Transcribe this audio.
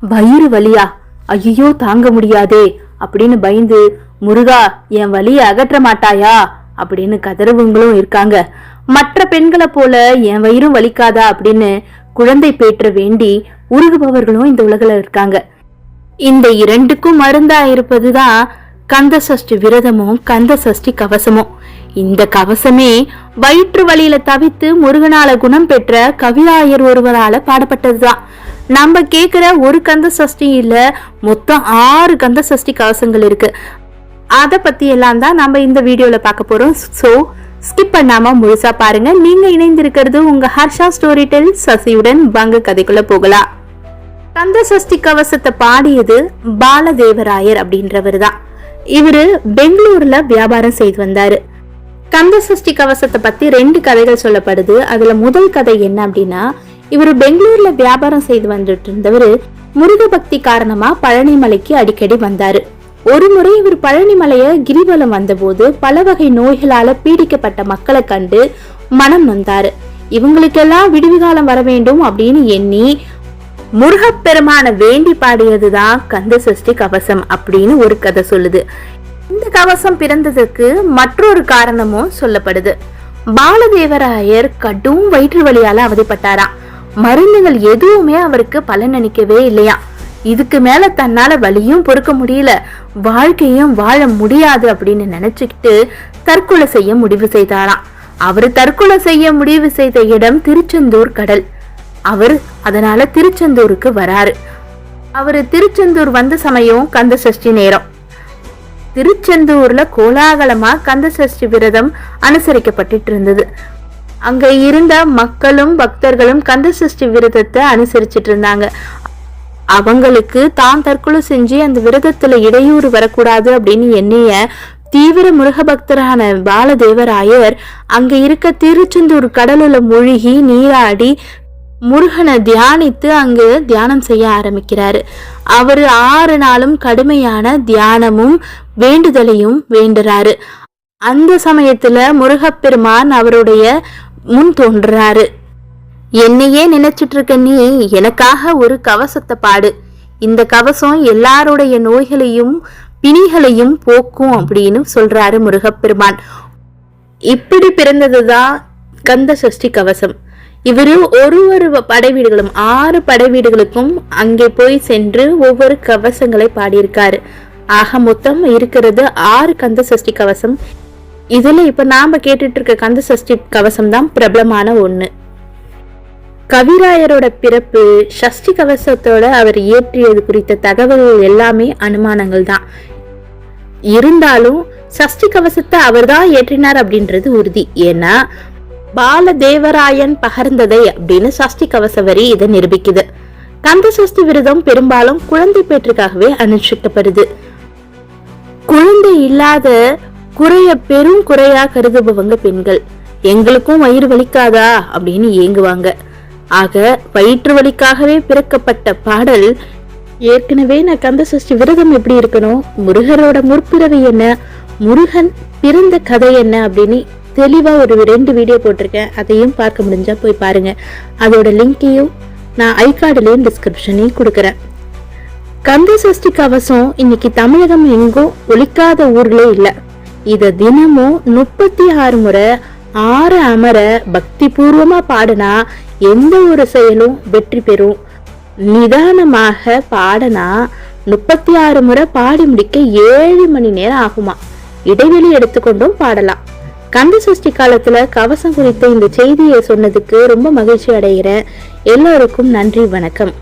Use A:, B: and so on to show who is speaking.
A: வயிறு வலியா? ஐயோ தாங்க முடியாதே. அப்படின்னு பயந்து முருகா என் வலியை அகற்ற மாட்டாயா? அப்படின்னு கதறவங்களும் இருக்காங்க. மற்ற பெண்களை போல என் வயிறும் வலிக்காதா? அப்படின்னு குழந்தை பேற்ற வேண்டி உருகுபவர்களும் இந்த உலகில் இருக்காங்க. இந்த இரண்டுக்கும் மருந்தா இருப்பதுதான் கந்த சஷ்டி விரதமும் கந்த சஷ்டி கவசமும். இந்த கவசமே வயிற்று வழியில தவித்து முருகனால குணம் பெற்ற கவிராயர் ஒருவரால பாடப்பட்டதுதான். நம்ம கேட்குற ஒரு கந்த சஷ்டி இல்லை மொத்தம் ஆறு கந்த சஷ்டி கவசங்கள் இருக்கு. அதை பத்தி எல்லாம் தான் நம்ம இந்த வீடியோல பார்க்க போறோம். ஸோ ஸ்கிப் பண்ணாம முழுசா பாருங்க. நீங்க இணைந்திருக்கிறது உங்க ஹர்ஷா ஸ்டோரி டெல் சசியுடன் வாங்க கதைக்குள்ள போகலாம். கந்த சஷ்டி கவசத்தை பாடியது பாலதேவராயர் அப்படின்றவர் தான். இவரு பெங்களூர்ல வியாபாரம் செய்து வந்தாரு. கந்த சஷ்டி கவசத்தை பத்தி ரெண்டு கதைகள் சொல்லப்படுது. அதுல முதல் கதை என்ன அப்படின்னா இவர் பெங்களூர்ல வியாபாரம் செய்து வந்துட்டு இருந்தவர் முருக பக்தி காரணமா பழனிமலைக்கு அடிக்கடி வந்தாரு. ஒரு முறை இவர் பழனிமலைய கிரிவலம் வந்தபோது பல வகை நோய்களால பீடிக்கப்பட்ட மக்களை கண்டு மனம் நொந்தாரு. இவங்களுக்கெல்லாம் விடுவி காலம் வர வேண்டும் அப்படின்னு எண்ணி முருகப்பெருமான வேண்டி பாடியதுதான் கந்த சஷ்டி கவசம் அப்படின்னு ஒரு கதை சொல்லுது. இந்த கவசம் பிறந்ததுக்கு மற்றொரு காரணமும் சொல்லப்படுது. பாலதேவராயர் கடும் வயிற்று வழியால அவதிப்பட்டாராம். மருந்துகள் எதுவுமே அவருக்கு பலனளிக்கவே இல்லையா? இதுக்கு மேல தன்னால வலியும் பொறுக்க முடியல. வாழ்க்கையும் வாழ முடியாது அப்படின்னு நினைச்சுக்கிட்டு தற்கொலை செய்ய முடிவு செய்தாராம். அவர் தற்கொலை செய்ய முடிவு செய்த இடம் திருச்செந்தூர் கடல். அவர் அதனால திருச்செந்தூருக்கு வராரு. அவர் திருச்செந்தூர் வந்த சமயம் கந்த சஷ்டி நேரம். திருச்செந்தூர்ல கோலாகலமா கந்த சஷ்டி விரதம் அனுசரிக்கப்பட்டுட்டு இருந்தது. அங்க இருந்த மக்களும் பக்தர்களும் கந்த சஷ்டி விரதத்தை அனுசரிச்சிட்டு இருந்தாங்க அவங்களுக்கு தான் தற்கொலை செஞ்சு அந்த விரதத்துல இடையூறு வரக்கூடாது அப்படின்னு எண்ணிய தீவிர முருக பக்தரான பாலதேவராயர் அங்க இருக்க திருச்செந்தூர் கடலுல மூழ்கி நீராடி முருகனை தியானித்து அங்கு தியானம் செய்ய ஆரம்பிக்கிறாரு. அவர் ஆறு நாளும் கடுமையான தியானமும் வேண்டுதலையும் வேண்டுறாரு. அந்த சமயத்துல முருகப்பெருமான் அவருடைய முன் தோன்றுறாரு என்னையே நினைச்சிட்டு இருக்க நீ எனக்காக ஒரு கவசத்தை பாடு. இந்த கவசம் எல்லாருடைய நோய்களையும் பிணிகளையும் போக்கும் அப்படின்னு சொல்றாரு முருகப்பெருமான். இப்படி பிறந்ததுதான் கந்த சஷ்டி கவசம். இவரு ஒரு ஒரு படைவீடுகளும் ஆறு படைவீடுகளுக்கும் அங்கே போய் சென்று ஒவ்வொரு கவசங்களை பாடியிருக்காரு. ஆக மொத்தம் இருக்கிறது ஆறு கந்த சஷ்டி கவசம். இதில் இப்போ நாம் கேட்டுட்ருக்க கந்த சஷ்டி கவசம் தான் பிரபலமான ஒன்று கவிராயரோட பிறப்பு சஷ்டி கவசத்தோட அவர் இயற்றியது குறித்த தகவல்கள் எல்லாமே அனுமானங்கள் தான். இருந்தாலும் சஷ்டி கவசத்தை அவர் தான் ஏற்றினார் அப்படின்றது உறுதி. ஏன்னா பாலதேவராயன் பகர்ந்ததை அப்படின்னு சஷ்டி கவச வரி இதை நிரூபிக்குது. கந்த சஷ்டி விரதம் பெரும்பாலும் குழந்தை பேற்றுக்காகவே அனுஷ்டிக்கப்படுது. குழந்தை இல்லாத குறைய பெரும் குறையா கருதுபவங்க பெண்கள். எங்களுக்கும் வயிறு வலிக்காதா? அப்படின்னு ஏங்குவாங்க. ஆக வயிற்று வலிக்காகவே பிறக்கப்பட்ட பாடல் ஏற்கனவே நான் கந்த சஷ்டி விரதம் எப்படி இருக்கணும்? முருகரோட முற்பிறவி என்ன? முருகன் பிறந்த கதை என்ன? அப்படின்னு தெளிவா ஒரு ரெண்டு வீடியோ போட்டிருக்கேன். அதையும் பார்க்க முடிஞ்சா போய் பாருங்க. அதோட லிங்கையும் நான் ஐகார்டுலயும் டிஸ்கிரிப்ஷனையும் கொடுக்குறேன். கந்த சஷ்டி கவசம் இன்னைக்கு தமிழகம் எங்கும் ஒழிக்காத ஊர்களே இல்லை. இத தினமும் முப்பத்தி ஆறு முறை ஆறு அமர பக்தி பூர்வமா பாடினா எந்த ஒரு செயலும் வெற்றி பெறும். நிதானமாக பாடனா முப்பத்தி ஆறு முறை பாடி முடிக்க ஏழு மணி நேரம் ஆகுமா. இடைவெளி எடுத்துக்கொண்டும் பாடலாம். கந்த சஷ்டி காலத்துல கவசம் குறித்த இந்த செய்தியை சொன்னதுக்கு ரொம்ப மகிழ்ச்சி அடைகிறேன். எல்லோருக்கும் நன்றி வணக்கம்.